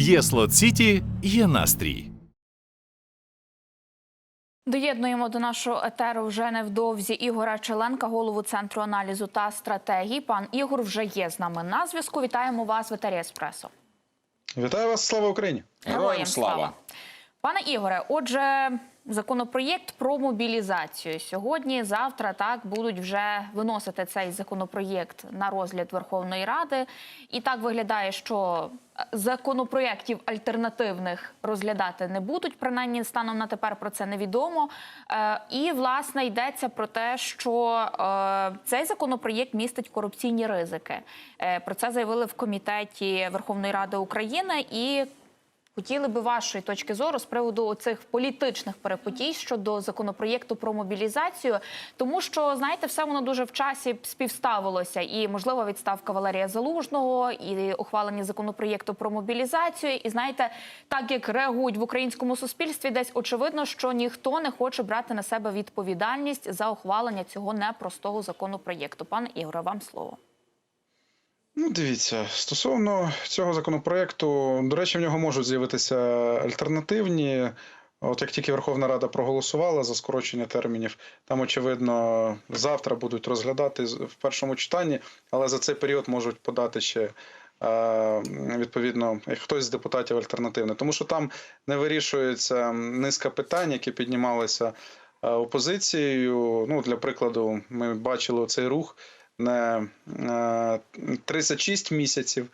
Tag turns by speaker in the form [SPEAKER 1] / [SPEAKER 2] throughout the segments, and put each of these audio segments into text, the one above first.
[SPEAKER 1] Є Слот Сіті, є настрій.
[SPEAKER 2] Доєднуємо до нашого етеру вже невдовзі Ігора Челенка, голову центру аналізу та стратегії. Пан Ігор вже є з нами на зв'язку. Вітаємо вас в етері Еспресо.
[SPEAKER 3] Вітаю вас, слава Україні!
[SPEAKER 4] Героям слава!
[SPEAKER 2] Пане Ігоре, отже, законопроєкт про мобілізацію сьогодні, завтра так будуть вже виносити цей законопроєкт на розгляд Верховної Ради. І так виглядає, що е, законопроєктів альтернативних розглядати не будуть. Принаймні, станом на тепер про це невідомо. Е, І власне йдеться про те, що е, цей законопроєкт містить корупційні ризики. Про це заявили в комітеті Верховної Ради України і. Хотіли би вашої точки зору з приводу цих політичних перепотій щодо законопроєкту про мобілізацію, тому що знаєте, все воно дуже в часі співставилося, і можливо відставка Валерія Залужного, і ухвалення законопроєкту про мобілізацію. І знаєте, так як реагують в українському суспільстві, десь очевидно, що ніхто не хоче брати на себе відповідальність за ухвалення цього непростого законопроєкту. Пане Ігоре, вам слово.
[SPEAKER 3] Ну, дивіться, стосовно цього законопроекту, до речі, в нього можуть з'явитися альтернативні. От як тільки Верховна Рада проголосувала за скорочення термінів, там очевидно завтра будуть розглядати в першому читанні, але за цей період можуть подати ще. е, Відповідно, хтось з депутатів альтернативний, тому що там не вирішується низка питань, які піднімалися е, опозицією. Ну, для прикладу, ми бачили цей рух не е, 36 місяців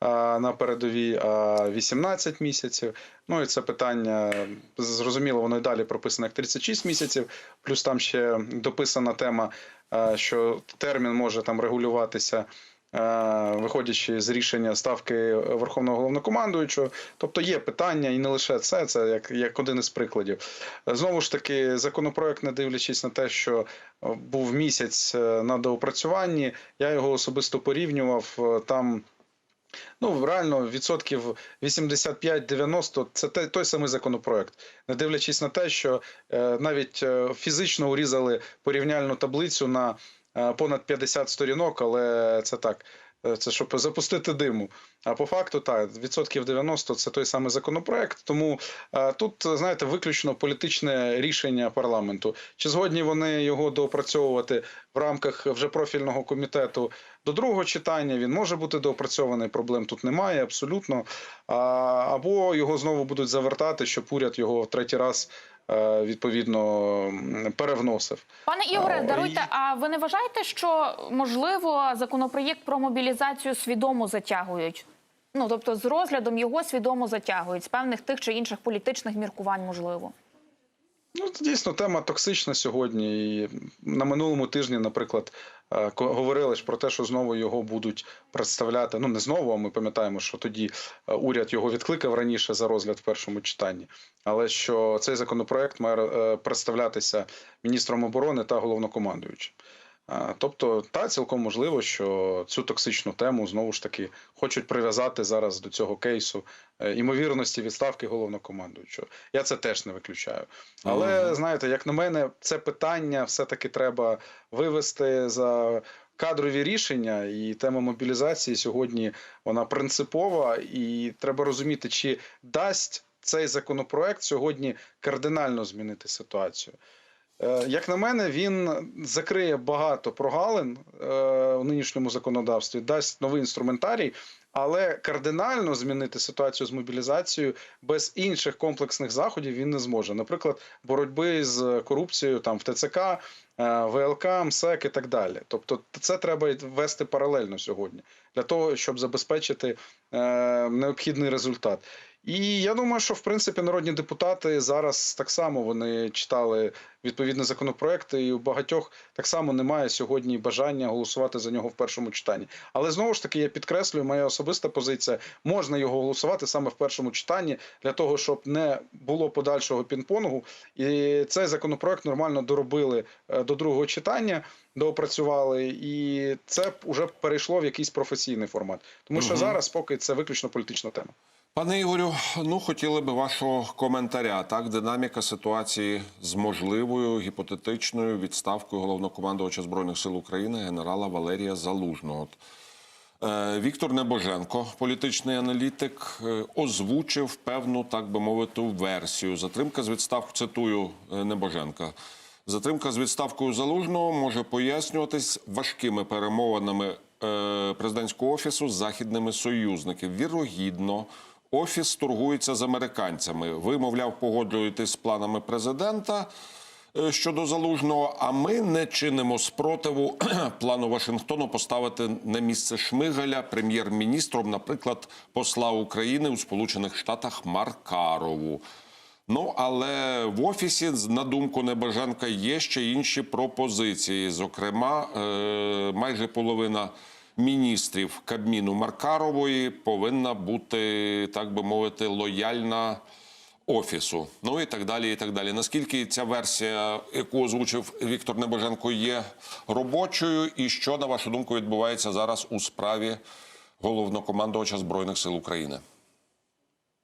[SPEAKER 3] е, на передовій, а 18 місяців. Ну і це питання зрозуміло, воно і далі прописано як 36 місяців. Плюс там ще дописана тема, е, що термін може там регулюватися. Е, Виходячи з рішення ставки Верховного головнокомандуючого, тобто є питання, і не лише це, це як, як один із прикладів. Знову ж таки, законопроект, не дивлячись на те, що був місяць е, на доопрацюванні, я його особисто порівнював е, там. Ну, реально, відсотків 85-90 це той самий законопроект. Не дивлячись на те, що навіть фізично урізали порівняльну таблицю на понад 50 сторінок, але це так. е, Це щоб запустити диму. А по факту, так, відсотків 90 це той самий законопроект. Тому е, тут, знаєте, виключно політичне рішення парламенту. Чи згодні вони його доопрацьовувати в рамках вже профільного комітету до другого читання? Він може бути доопрацьований. Проблем тут немає, абсолютно. А, або його знову будуть завертати, щоб уряд його в третій раз е, відповідно перевносив.
[SPEAKER 2] Пане Ігоре, даруйте. А ви не вважаєте, що можливо законопроєкт про мобілізацію свідомо затягують? Ну тобто, з розглядом його свідомо затягують з певних тих чи інших політичних міркувань, можливо.
[SPEAKER 3] Ну, дійсно тема токсична сьогодні. І на минулому тижні, наприклад, е, говорили ж про те, що знову його будуть представляти. Ну не знову, а ми пам'ятаємо, що тоді е, уряд його відкликав раніше за розгляд в першому читанні. Але що цей законопроект має е, представлятися міністром оборони та головнокомандуючим. Тобто, та цілком можливо, що цю токсичну тему знову ж таки хочуть прив'язати зараз до цього кейсу е, імовірності відставки головнокомандуючого. Я це теж не виключаю. Але знаєте, як на мене, це питання все-таки треба вивести за кадрові рішення, і тема мобілізації сьогодні вона принципова, і треба розуміти, чи дасть цей законопроект сьогодні кардинально змінити ситуацію. Е, Як на мене, він закриє багато прогалин е, у нинішньому законодавстві, дасть новий інструментарій, але кардинально змінити ситуацію з мобілізацією без інших комплексних заходів він не зможе. Наприклад, боротьби з корупцією там в ТЦК, е, ВЛК, МСЕК і так далі. Тобто, це треба вести паралельно сьогодні для того, щоб забезпечити е, необхідний результат. І я думаю, що в принципі народні депутати зараз так само вони читали відповідні законопроекти, і у багатьох так само немає сьогодні бажання голосувати за нього в першому читанні. Але знову ж таки я підкреслюю, моя особиста позиція можна його голосувати саме в першому читанні для того, щоб не було подальшого пінг-понгу. І цей законопроект нормально доробили е, до другого читання. Доопрацювали, і це вже перейшло в якийсь професійний формат, тому що зараз поки це виключно політична тема.
[SPEAKER 4] Пане Ігорю, ну хотіли би вашого коментаря. Так, динаміка ситуації з можливою гіпотетичною відставкою головнокомандувача збройних сил України генерала Валерія Залужного. Е, Віктор Небоженко, політичний аналітик, е, озвучив певну, так би мовити, версію. Затримка з відставкою, цитую е, Небоженка. Затримка з відставкою залужного може пояснюватись важкими перемовинами президентського офісу з західними союзниками. Вірогідно, офіс торгується з американцями. Ви, мовляв, погоджуєтесь з планами президента е, щодо залужного. А ми не чинимо спротиву плану Вашингтону поставити на місце Шмигаля прем'єр-міністром, наприклад, посла України у Сполучених Штатах Маркарову. Ну, але в офісі, на думку Небоженка, є ще інші пропозиції. Зокрема, е, майже половина міністрів Кабміну Маркарової повинна бути, так би мовити, лояльна офісу. Ну і так далі. І так далі. Наскільки ця версія, яку озвучив Віктор Небоженко, є робочою, і що, на вашу думку, відбувається зараз у справі головнокомандувача Збройних сил України?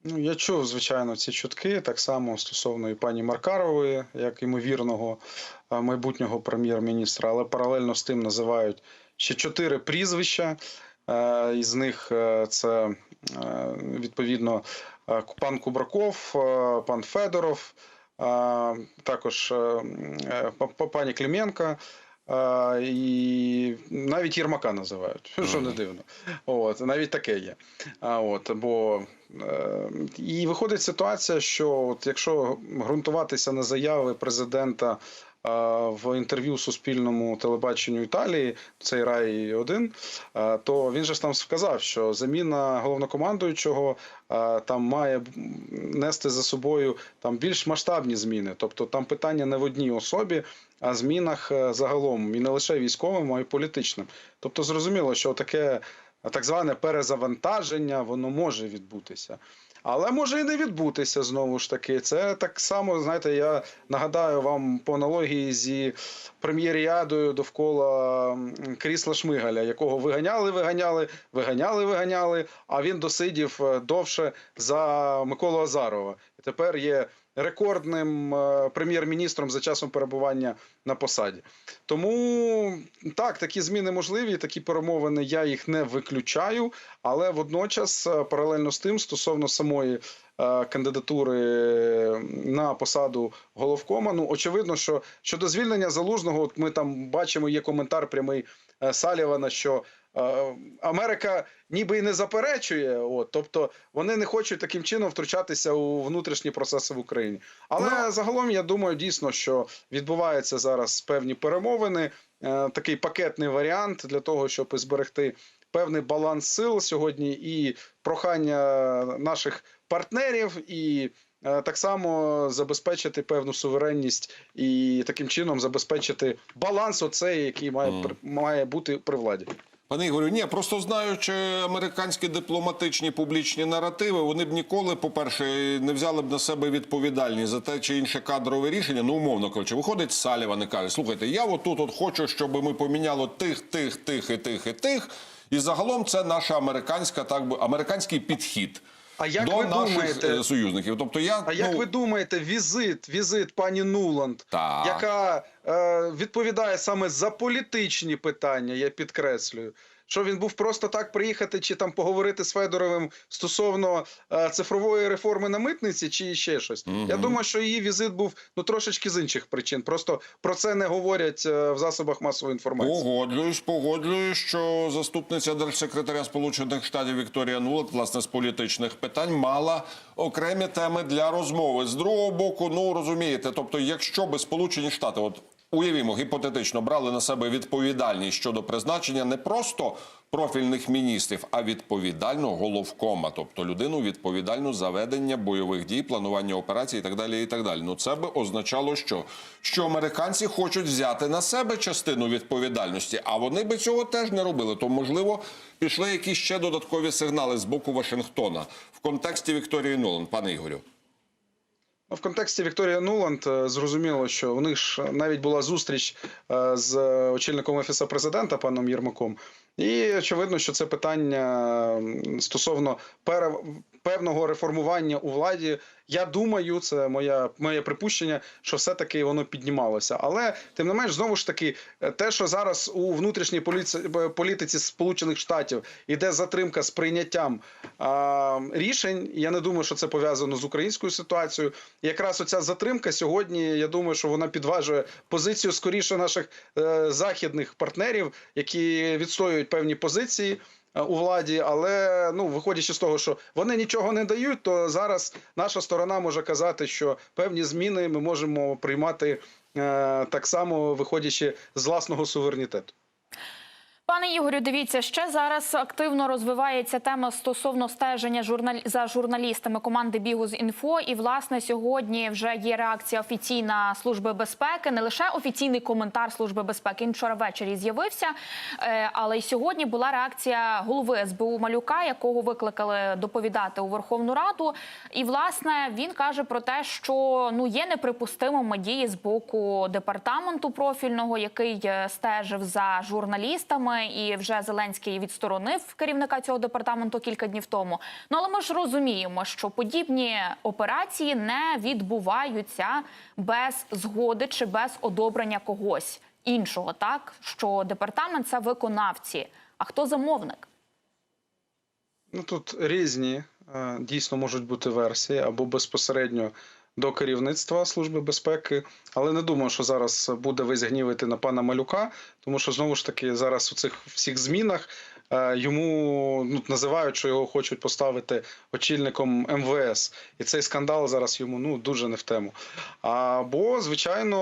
[SPEAKER 3] Ну, я чув, звичайно, ці чутки так само стосовно і пані Маркарової, як ймовірного е, майбутнього прем'єр-міністра, але паралельно з тим називають ще чотири прізвища. Е, Із них е, це е, відповідно пан Кубраков, пан Федоров, також пані Клименко. І навіть Єрмака називають, що не дивно. От, навіть таке є. А, от, бо, е, і виходить ситуація, що от якщо ґрунтуватися на заяви президента в інтерв'ю Суспільному телебаченню Італії, цей рай 1 е, то він же ж там сказав, що заміна головнокомандуючого там має нести за собою там більш масштабні зміни. Тобто там питання не в одній особі, а змінах е, загалом і не лише військовим, а й політичним. Тобто зрозуміло, що таке так зване перезавантаження, воно може відбутися. Але може і не відбутися знову ж таки. Це так само, знаєте, я нагадаю вам по аналогії зі прем'єріадою довкола крісла Шмигаля, якого виганяли, виганяли, виганяли, виганяли, а він досидів е, довше за Миколу Азарова. Тепер є рекордним е, прем'єр-міністром за часом перебування на посаді. Тому так, такі зміни можливі, такі перемовини я їх не виключаю, але водночас, е, паралельно з тим, стосовно самої е, кандидатури на посаду головкома, ну очевидно, що щодо звільнення залужного, от ми там бачимо, є коментар прямий Салівана, що Америка ніби і не заперечує, от, тобто вони не хочуть таким чином втручатися у внутрішні процеси в Україні. Але загалом я думаю дійсно, що відбуваються зараз певні перемовини, е, такий пакетний варіант для того, щоб зберегти певний баланс сил сьогодні і прохання наших партнерів і. е, Так само забезпечити певну суверенність і таким чином забезпечити баланс, оцей, який має, має бути при владі.
[SPEAKER 4] Пане Ігорю, ні, просто знаючи американські дипломатичні публічні наративи, вони б ніколи, по-перше, не взяли б на себе відповідальність за те чи інше кадрове рішення. Ну, умовно кажучи, виходить Саліван і каже: слухайте, я отут от хочу, щоб ми поміняли тих, тих, тих і тих і тих. І загалом це наша американська, так би американський підхід
[SPEAKER 3] А як
[SPEAKER 4] до
[SPEAKER 3] ви
[SPEAKER 4] наших
[SPEAKER 3] думаєте-
[SPEAKER 4] е, союзників. Тобто я
[SPEAKER 3] А як
[SPEAKER 4] ну,
[SPEAKER 3] ви думаєте, візит, візит пані Нуланд,
[SPEAKER 4] Так.
[SPEAKER 3] яка е, відповідає саме за політичні питання, я підкреслюю. Що він був просто так приїхати чи там поговорити з Федоровим стосовно е, цифрової реформи на митниці, чи ще щось? Я думаю, що її візит був ну трошечки з інших причин. Просто про це не говорять е, в засобах масової інформації.
[SPEAKER 4] Погоджуюсь, погоджуюсь, що заступниця держсекретаря Сполучених Штатів Вікторія Нуланд, власне, з політичних питань мала окремі теми для розмови. З другого боку, ну розумієте, тобто, якщо би Сполучені Штати, от уявімо, гіпотетично брали на себе відповідальність щодо призначення не просто профільних міністрів, а відповідального головкома, тобто людину відповідальну за ведення бойових дій, планування операцій і так далі. І так далі. Ну це би означало, що, що американці хочуть взяти на себе частину відповідальності, а вони би цього теж не робили. То можливо пішли якісь ще додаткові сигнали з боку Вашингтона в контексті Вікторії Нолан, пане Ігорю.
[SPEAKER 3] Ну, В контексті Вікторія Нуланд е, зрозуміло, що у них ж навіть була зустріч е, з очільником офісу президента паном Єрмаком. І очевидно, що це питання стосовно. Певного реформування у владі. Я думаю, це моя моє припущення, що все-таки воно піднімалося. Але тим не менш, знову ж таки, е, те, що зараз у внутрішній поліці- політиці Сполучених Штатів іде затримка з прийняттям а, рішень, я не думаю, що це пов'язано з українською ситуацією. Якраз оця затримка сьогодні, я думаю, що вона підважує позицію скоріше наших е, західних партнерів, які відстоюють певні позиції е, у владі, але ну виходячи з того, що вони нічого не дають, то зараз наша сторона може казати, що певні зміни ми можемо приймати е, так само, виходячи з власного суверенітету.
[SPEAKER 2] Пане Ігорю, дивіться, ще зараз активно розвивається тема стосовно стеження журнал... за журналістами команди Бігус інфо. І власне сьогодні вже є реакція офіційна служби безпеки, не лише офіційний коментар служби безпеки. Він вчора ввечері з'явився, е, але й сьогодні була реакція голови СБУ Малюка, якого викликали доповідати у Верховну Раду. І власне він каже про те, що ну є неприпустимими дії з боку департаменту профільного, який е, стежив за журналістами, і вже Зеленський відсторонив керівника цього департаменту кілька днів тому. Ну але ми ж розуміємо, що подібні операції не відбуваються без згоди чи без одобрення когось іншого, так що департамент це виконавці. А хто замовник?
[SPEAKER 3] Ну тут різні е, дійсно можуть бути версії або безпосередньо до керівництва служби безпеки, але не думаю, що зараз буде весь гнівити на пана Малюка, тому що знову ж таки зараз у цих всіх змінах е, йому ну, називають, що його хочуть поставити очільником МВС, і цей скандал зараз йому ну дуже не в тему. Або звичайно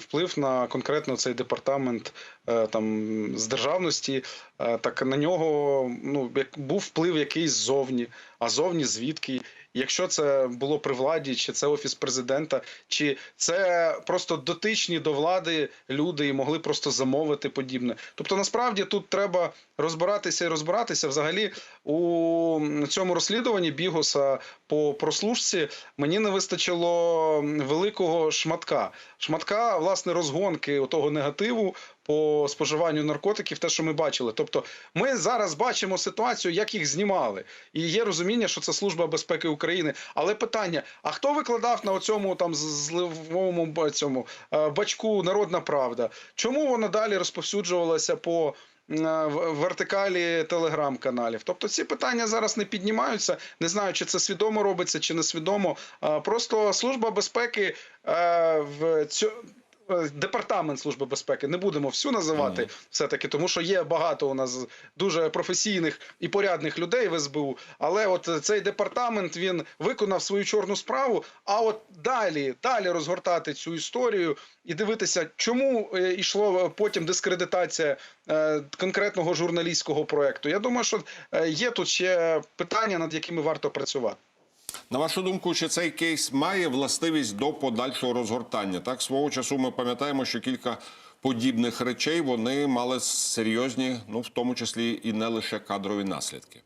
[SPEAKER 3] вплив на конкретно цей департамент е, там з державності, е, так на нього ну був вплив якийсь ззовні, а зовні звідки. Якщо це було при владі, чи це офіс президента, чи це просто дотичні до влади люди і могли просто замовити подібне. Тобто, насправді тут треба розбиратися і розбиратися. Взагалі у цьому розслідуванні Бігоса по прослужці мені не вистачило великого шматка. Шматка власне розгонки того негативу по споживанню наркотиків, те, що ми бачили. Тобто, ми зараз бачимо ситуацію, як їх знімали, і є розуміння, що це служба безпеки України. Але питання: а хто викладав на цьому там зливовому цьому е, бачку Народна Правда? Чому воно далі розповсюджувалося по е, в- вертикалі телеграм-каналів. Тобто ці питання зараз не піднімаються. Не знаю, чи це свідомо робиться, чи несвідомо. А, Просто служба безпеки е, в цьому. Департамент служби безпеки не будемо всю називати все таки, тому що є багато у нас дуже професійних і порядних людей в СБУ. Але от цей департамент він виконав свою чорну справу. А от далі, далі розгортати цю історію і дивитися, чому е, йшло потім дискредитація е, конкретного журналістського проекту. Я думаю, що е, є тут ще питання, над якими варто працювати.
[SPEAKER 4] На вашу думку, чи цей кейс має властивість до подальшого розгортання? Так, свого часу ми пам'ятаємо, що кілька подібних речей вони мали серйозні, ну в тому числі і не лише кадрові наслідки.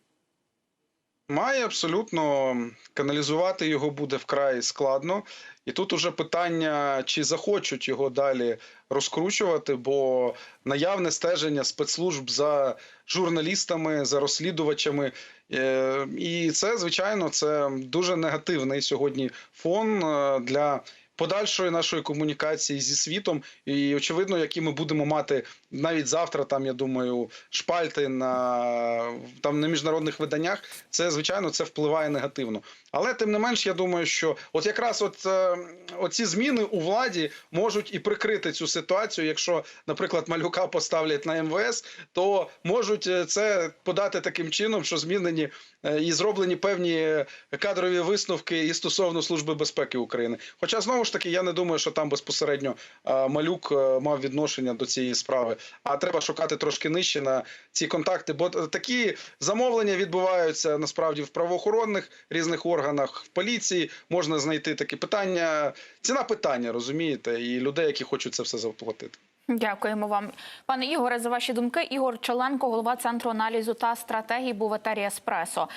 [SPEAKER 3] Має абсолютно каналізувати його буде вкрай складно. І тут уже питання, чи захочуть його далі розкручувати, бо наявне стеження спецслужб за журналістами, за розслідувачами. Е, І це, звичайно, це дуже негативний сьогодні фон е, для. Подальшої нашої комунікації зі світом, і очевидно, які ми будемо мати навіть завтра, там я думаю, шпальти на там на міжнародних виданнях, це звичайно це впливає негативно. Але тим не менш, я думаю, що от якраз от е, оці зміни у владі можуть і прикрити цю ситуацію. Якщо, наприклад, малюка поставлять на МВС, то можуть е, це подати таким чином, що змінені і зроблені певні кадрові висновки і стосовно служби безпеки України. Хоча знову ж таки, я не думаю, що там безпосередньо е, малюк е, мав відношення до цієї справи. А треба шукати трошки нижче на ці контакти, бо такі замовлення відбуваються насправді в правоохоронних різних органах, в поліції можна знайти такі питання. Ціна питання, розумієте, і людей, які хочуть це все заплатити.
[SPEAKER 2] Дякуємо вам, пане Ігоре, за ваші думки. Ігор Челенко, голова центру аналізу та стратегії, був Еспресо.